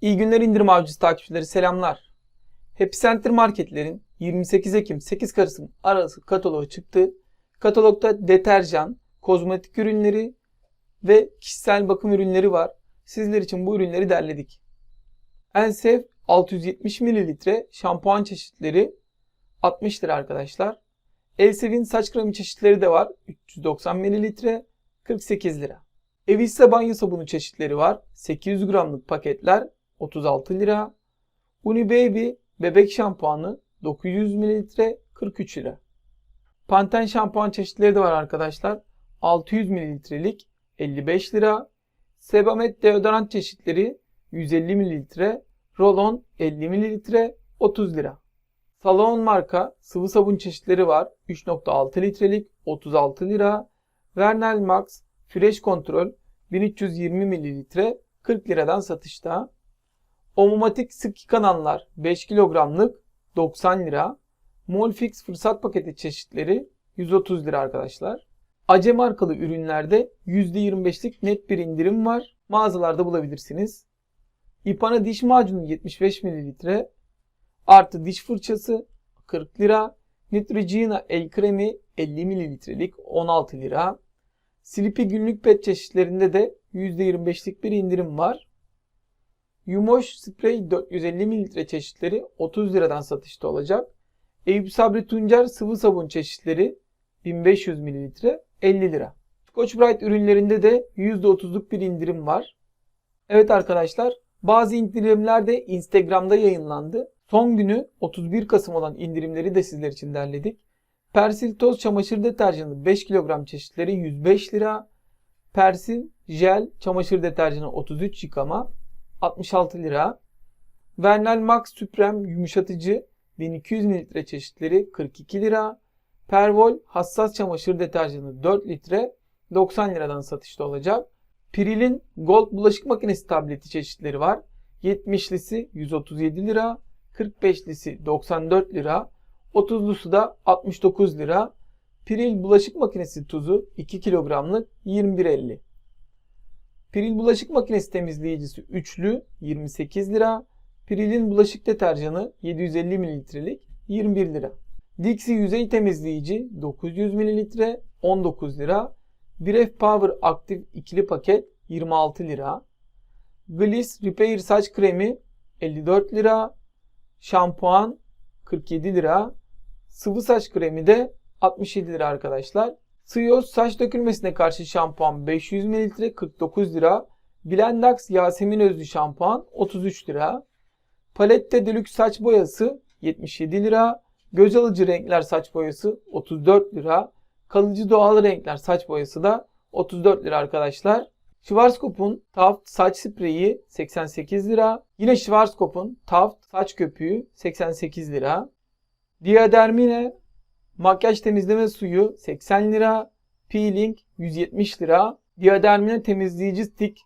İyi günler indirim avcısı takipçileri selamlar. Happy Center Marketlerin 28 Ekim 8 Kasım arası kataloğu çıktı. Katalogda deterjan, kozmetik ürünleri ve kişisel bakım ürünleri var. Sizler için bu ürünleri derledik. Ensef 670 ml şampuan çeşitleri 60 lira arkadaşlar. Elsev'in saç kremi çeşitleri de var. 390 ml 48 lira. Evissa banyo sabunu çeşitleri var. 800 gramlık paketler 36 lira. Unibaby bebek şampuanı 900 ml 43 lira. Panten şampuan çeşitleri de var arkadaşlar. 600 mililitrelik 55 lira. Sebamed deodorant çeşitleri 150 mililitre, Rolon 50 mililitre 30 lira. Salon marka sıvı sabun çeşitleri var. 3.6 litrelik 36 lira. Vernel Max Fresh Kontrol 1320 mililitre 40 liradan satışta. Omomatik sık yıkananlar 5 kilogramlık 90 lira. Molfix fırsat paketi çeşitleri 130 lira arkadaşlar. Ace markalı ürünlerde %25'lik net bir indirim var. Mağazalarda bulabilirsiniz. İpana diş macunu 75 mililitre artı diş fırçası 40 lira. Neutrogena el kremi 50 mililitrelik 16 lira. Slippy günlük pet çeşitlerinde de %25'lik bir indirim var. Yumoş sprey 450 mililitre çeşitleri 30 liradan satışta olacak. Eyüp Sabri Tuncer sıvı sabun çeşitleri 1500 mililitre 50 lira. Scotch Brite ürünlerinde de %30'luk bir indirim var. Evet arkadaşlar bazı indirimler de Instagram'da yayınlandı. Son günü 31 Kasım olan indirimleri de sizler için derledik. Persil toz çamaşır deterjanı 5 kilogram çeşitleri 105 lira. Persil jel çamaşır deterjanı 33 yıkama 66 lira. Vernal Max Supreme yumuşatıcı 1200 mililitre çeşitleri 42 lira. Pervol hassas çamaşır deterjanı 4 litre 90 liradan satışta olacak. Piril'in Gold bulaşık makinesi tableti çeşitleri var. 70'lisi 137 lira, 45'lisi 94 lira, 30'lusu da 69 lira. Piril bulaşık makinesi tuzu 2 kilogramlık 21.50. Piril bulaşık makinesi temizleyicisi üçlü 28 lira. Piril'in bulaşık deterjanı 750 mililitrelik 21 lira. Dixie yüzey temizleyici 900 mililitre 19 lira. Bref Power aktif ikili paket 26 lira. Gliss Repair saç kremi 54 lira. Şampuan 47 lira. Sıvı saç kremi de 67 lira arkadaşlar. Sıyos saç dökülmesine karşı şampuan 500 ml 49 lira. Blendax Yasemin Özlü şampuan 33 lira. Palette Deluxe saç boyası 77 lira. Göz alıcı renkler saç boyası 34 lira. Kalıcı doğal renkler saç boyası da 34 lira arkadaşlar. Schwarzkopf'un Taft saç spreyi 88 lira. Yine Schwarzkopf'un Taft saç köpüğü 88 lira. Diadermine makyaj temizleme suyu 80 lira. Peeling 170 lira. Diadermine temizleyici stick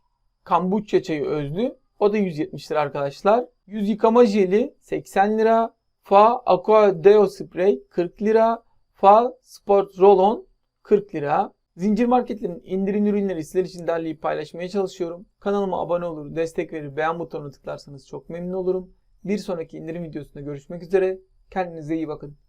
kombucha çayı özlü. O da 170 lira arkadaşlar. Yüz yıkama jeli 80 lira. Fa Aqua Deo Spray 40 lira. Fa Sport Roll-On 40 lira. Zincir marketlerin indirim ürünleri sizler için derleyip paylaşmaya çalışıyorum. Kanalıma abone olur, destek verir, beğen butonuna tıklarsanız çok memnun olurum. Bir sonraki indirim videosunda görüşmek üzere. Kendinize iyi bakın.